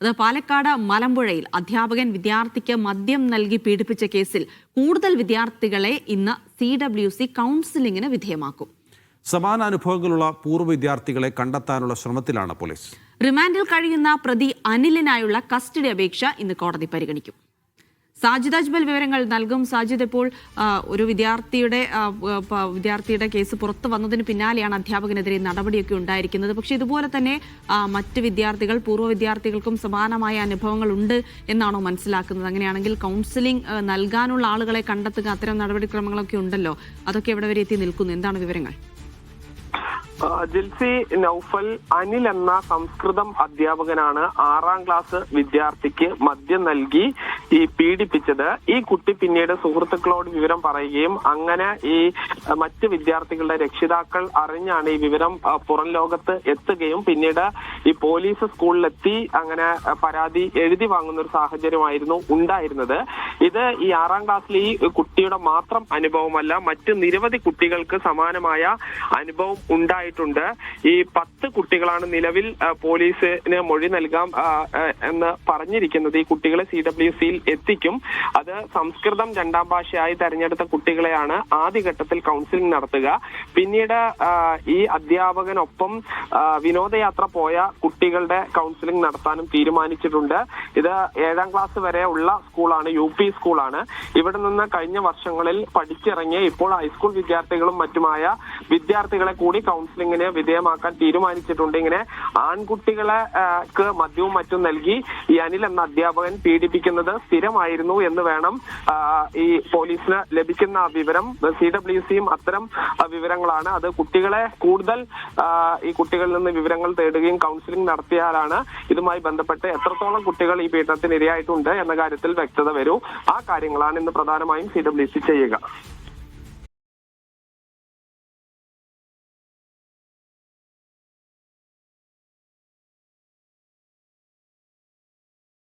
അത് പാലക്കാട് മലമ്പുഴയിൽ അധ്യാപകൻ വിദ്യാർത്ഥിക്ക് മദ്യം നൽകി പീഡിപ്പിച്ച കേസിൽ കൂടുതൽ വിദ്യാർത്ഥികളെ ഇന്ന് സി ഡബ്ല്യു സി കൗൺസിലിംഗിന് വിധേയമാക്കും. സമാന അനുഭവങ്ങളുള്ള പൂർവ വിദ്യാർത്ഥികളെ കണ്ടെത്താനുള്ള ശ്രമത്തിലാണ് പോലീസ്. റിമാൻഡിൽ കഴിയുന്ന പ്രതി അനിലിനായുള്ള കസ്റ്റഡി അപേക്ഷ ഇന്ന് കോടതി പരിഗണിക്കും. സാജിദ് അജ്മൽ വിവരങ്ങൾ നൽകും. സാജിദ് ഇപ്പോൾ ഒരു വിദ്യാർത്ഥിയുടെ വിദ്യാർത്ഥിയുടെ കേസ് പുറത്തു വന്നതിന് പിന്നാലെയാണ് അധ്യാപകനെതിരെ നടപടിയൊക്കെ ഉണ്ടായിരിക്കുന്നത്. പക്ഷെ ഇതുപോലെ തന്നെ മറ്റ് വിദ്യാർത്ഥികൾ പൂർവ വിദ്യാർത്ഥികൾക്കും സമാനമായ അനുഭവങ്ങൾ ഉണ്ട് എന്നാണോ മനസ്സിലാക്കുന്നത്. അങ്ങനെയാണെങ്കിൽ കൗൺസിലിംഗ് നൽകാനുള്ള ആളുകളെ കണ്ടെത്തുക അത്തരം നടപടിക്രമങ്ങളൊക്കെ ഉണ്ടല്ലോ. അതൊക്കെ എവിടെ വരെ എത്തി നിൽക്കുന്നു? എന്താണ് വിവരങ്ങൾ? ജിൽസി നൌഫൽ അനിൽ എന്ന സംസ്കൃതം അധ്യാപകനാണ് ആറാം ക്ലാസ് വിദ്യാർത്ഥിക്ക് മദ്യം നൽകി ഈ പീഡിപ്പിച്ചത്. ഈ കുട്ടി പിന്നീട് സുഹൃത്തുക്കളോട് വിവരം പറയുകയും അങ്ങനെ ഈ മറ്റ് വിദ്യാർത്ഥികളുടെ രക്ഷിതാക്കൾ അറിഞ്ഞാണ് ഈ വിവരം പുറം ലോകത്ത് എത്തുകയും പിന്നീട് ഈ പോലീസ് സ്കൂളിലെത്തി അങ്ങനെ പരാതി എഴുതി വാങ്ങുന്ന ഒരു സാഹചര്യമായിരുന്നു ഉണ്ടായിരുന്നത്. ഇത് ഈ ആറാം ക്ലാസ്സിൽ ഈ കുട്ടിയുടെ മാത്രം അനുഭവമല്ല മറ്റ് നിരവധി കുട്ടികൾക്ക് സമാനമായ അനുഭവം ഉണ്ടായിട്ടുണ്ട് ഈ പത്ത് കുട്ടികളാണ് നിലവിൽ പോലീസിന് മൊഴി നൽകാം എന്ന് പറഞ്ഞിരിക്കുന്നത്. ഈ കുട്ടികളെ സി ഡബ്ല്യു സിയിൽ എത്തിക്കും. അത് സംസ്കൃതം രണ്ടാം ഭാഷയായി തെരഞ്ഞെടുത്ത കുട്ടികളെയാണ് ആദ്യഘട്ടത്തിൽ കൗൺസിലിംഗ് നടത്തുക. പിന്നീട് ഈ അധ്യാപകനൊപ്പം വിനോദയാത്ര പോയ കുട്ടികളുടെ കൗൺസിലിംഗ് നടത്താനും തീരുമാനിച്ചിട്ടുണ്ട്. ഇത് ഏഴാം ക്ലാസ് വരെ ഉള്ള സ്കൂളാണ് യു പി സ്കൂളാണ്. ഇവിടെ നിന്ന് കഴിഞ്ഞ വർഷങ്ങളിൽ പഠിച്ചിറങ്ങിയ ഇപ്പോൾ ഹൈസ്കൂൾ വിദ്യാർത്ഥികളും മറ്റുമായ വിദ്യാർത്ഥികളെ കൂടി കൗൺസിലിംഗിന് വിധേയമാക്കാൻ തീരുമാനിച്ചിട്ടുണ്ട്. ഇങ്ങനെ ആൺകുട്ടികളെ മദ്യവും മറ്റും നൽകി ഈ അനിൽ എന്ന അധ്യാപകൻ പീഡിപ്പിക്കുന്നത് സ്ഥിരമായിരുന്നു എന്ന് വേണം ഈ പോലീസിന് ലഭിക്കുന്ന വിവരം. സി ഡബ്ല്യു സിയും അത്തരം വിവരങ്ങളാണ്. അത് കുട്ടികളെ കൂടുതൽ ഈ കുട്ടികളിൽ നിന്ന് വിവരങ്ങൾ തേടുകയും കൗൺസിലിംഗ് നടത്തിയാലാണ് ഇതുമായി ബന്ധപ്പെട്ട് എത്രത്തോളം കുട്ടികൾ ഈ പീഡനത്തിന് ഇരയായിട്ടുണ്ട് എന്ന കാര്യത്തിൽ വ്യക്തത വരൂ. ആ കാര്യങ്ങളാണ് ഇന്ന് പ്രധാനമായും സി ഡബ്ല്യു സി ചെയ്യുക.